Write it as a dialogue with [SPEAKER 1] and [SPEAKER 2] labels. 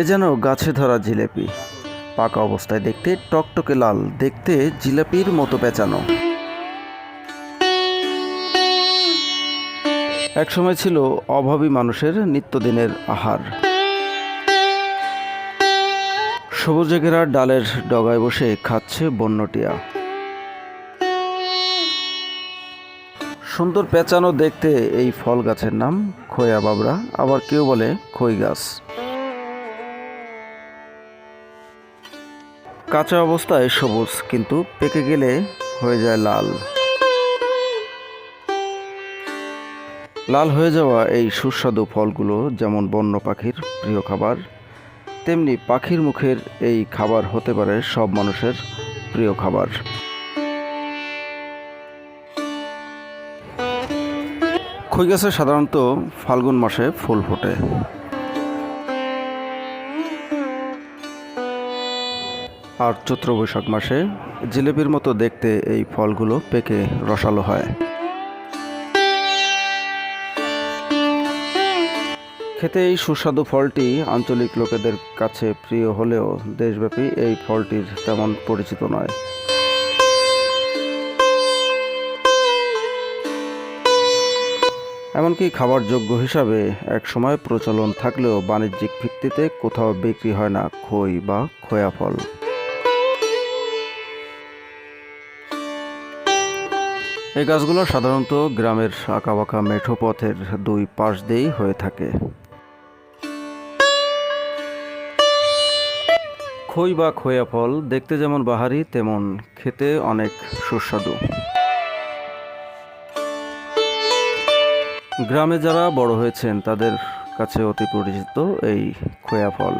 [SPEAKER 1] এ যেন গাছে ধরা জিলেপি। পাকা অবস্থায় দেখতে টকটকে লাল, দেখতে জিলাপির মতো পেঁচানো। একসময় ছিল অভাবী মানুষের নিত্যদিনের আহার। সবুজে ঘেরা ডালের ডগায় বসে খাচ্ছে বন্যটিয়া। সুন্দর পেঁচানো দেখতে এই ফল গাছের নাম খোয়া বাবরা, আবার কেউ বলে খই গাছ। কাঁচা অবস্থায় সবুজ, কিন্তু পেকে গেলে হয়ে যায় লাল। লাল হয়ে যাওয়া এই সুস্বাদু ফলগুলো যেমন বন্য পাখির প্রিয় খাবার, তেমনি পাখির মুখের এই খাবার হতে পারে সব মানুষের প্রিয় খাবার। খই গাছে সাধারণত ফাল্গুন মাসে ফুল ফোটে। আর চৈত্র বৈশাখ মাসে জিলেপির মতো দেখতে এই ফলগুলো পেকে রসালো হয়। খেতে এই সুস্বাদু ফলটি আঞ্চলিক লোকেদের কাছে প্রিয় হলেও দেশব্যাপী এই ফলটির তেমন পরিচিত নয়। এমনকি খাবার যোগ্য হিসাবে একসময় প্রচলন থাকলেও বাণিজ্যিক ভিত্তিতে কোথাও বিক্রি হয় না খই বা খোয়া ফল। এই গাছগুলো সাধারণত গ্রামের আঁকাবাঁকা মেঠো পথের দুই পাশ দিয়েই হয়ে থাকে। খই বা খোয়া ফল দেখতে যেমন বাহারি, তেমন খেতে অনেক সুস্বাদু। গ্রামে যারা বড় হয়েছেন, তাদের কাছে অতি পরিচিত এই খোয়া ফল।